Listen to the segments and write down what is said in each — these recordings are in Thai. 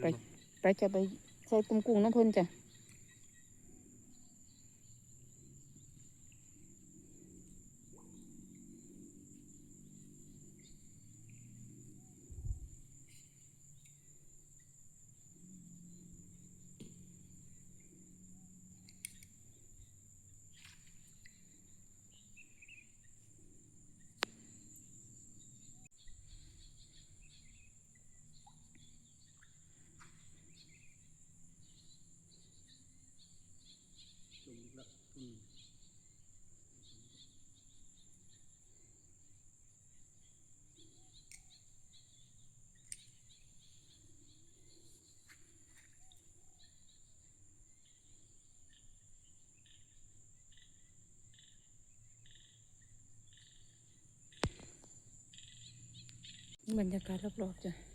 ไปไปจะไปใส่ตุ้มกุ้งน้ำเพิ่นจ้ะ บรรยากาศรอบๆจ้ะ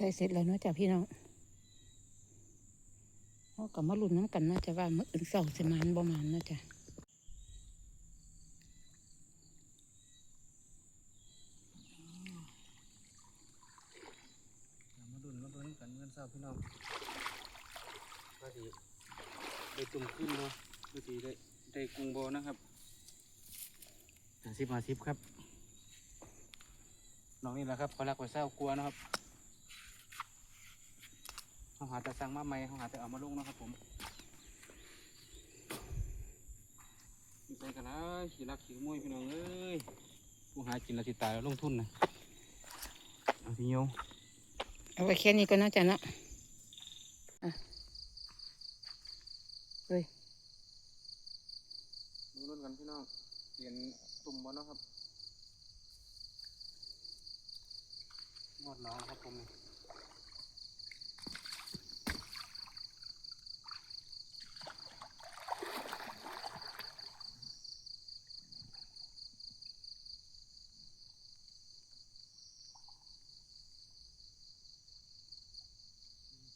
ใส่เสร็จแล้วเนาะจ้ะพี่น้องเขาก็มาลุ้นน้ำกันเนาะจ้ะว่ามื้ออื่นเสาร์สิมานบ่มานเนาะจ้ะเอามาดุนมาเบิ่งกันเงินเศร้าพี่น้องว่าสิได้ตุ่มขึ้นเนาะว่าสิได้ได้กุ้งบ่นะครับหาสิบหาสิบครับน้องนี่แหละครับเขารักไว้เศร้ากลัวนะครับ เขาหาแต่สั่งมาใหม่เขาหาแต่เอามาลงนะครับผมมีไปกันนะขี่รักขี่ขโมยพี่น้องเอ้ยผู้หากินและสิตายแล้วลงทุนนะเอาทีเดียวเอาไว้แค่นี้ก็น่าจะเนาะอะเฮ้ยดูรุ่นกันพี่น้องเรียนตุ่มบอลนาะครับงอดน้องครับผมนี่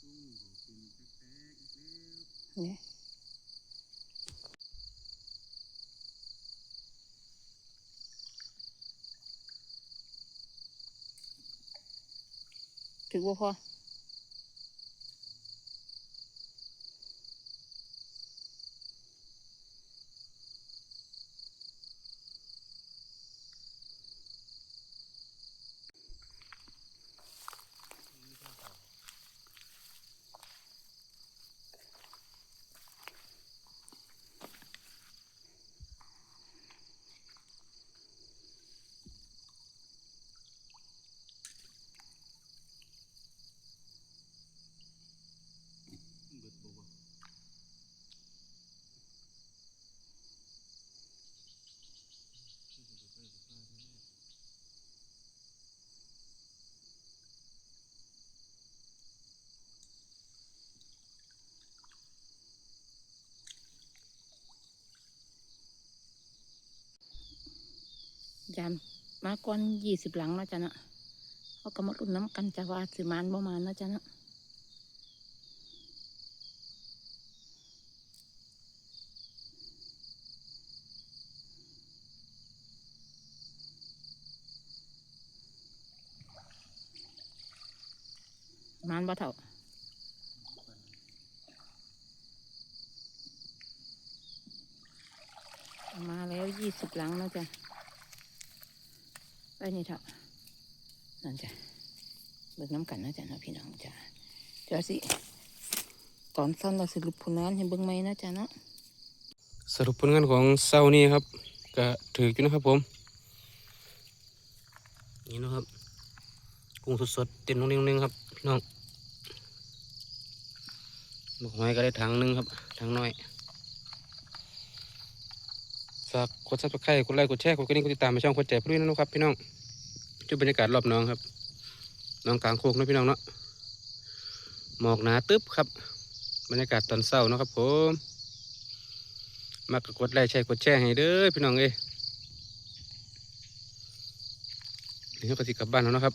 ตุ่มบ่เป็นแตกๆอีก แล้วเนี่ยถือว่าพอ เบิดบ่บ่ ยามมาก่อนยี่สิบหลังแล้วจ้ะเนาะเขาก็มาลุ้นน้ำกันจะว่าสิมานบ่มานแล้วจ้ะนะมานบ่เท่ามาแล้วยี่สิบหลังแล้วจ้ะ ไปนี่เถอะนั่นจ้ะเบิกน้ำกันนะจ๊ะนะพี่น้องจ้ะเดี๋ยวสิตอนสั้นเราสรุปผลงานให้เบิ่งไหมนะจ๊ะเนาะสรุปผลงานของเศร้านี้ครับก็ถืออยู่นะครับผม นี่นะครับกุ้งสดๆเต็มน้องนึงครับพี่น้องหมกหอยก็ได้ถังนึงครับถังน้อย ฝากกดซับสไครต์กดไลค์กดแชร์กดกระดิ่งกดติดตามไปช่องคนใจพรุ่งนี้นะครับพี่น้องจุดบรรยากาศรอบน้องครับน้องกลางโคกนะพี่น้องเนาะหมอกหนาตึ๊บครับ บรรยากาศตอนเช้านะครับผมมากกดไลค์แชร์กดแชร์ให้เด้อพี่น้องเอ้ยนี่ก็สิกลับบ้านแล้วนะครับ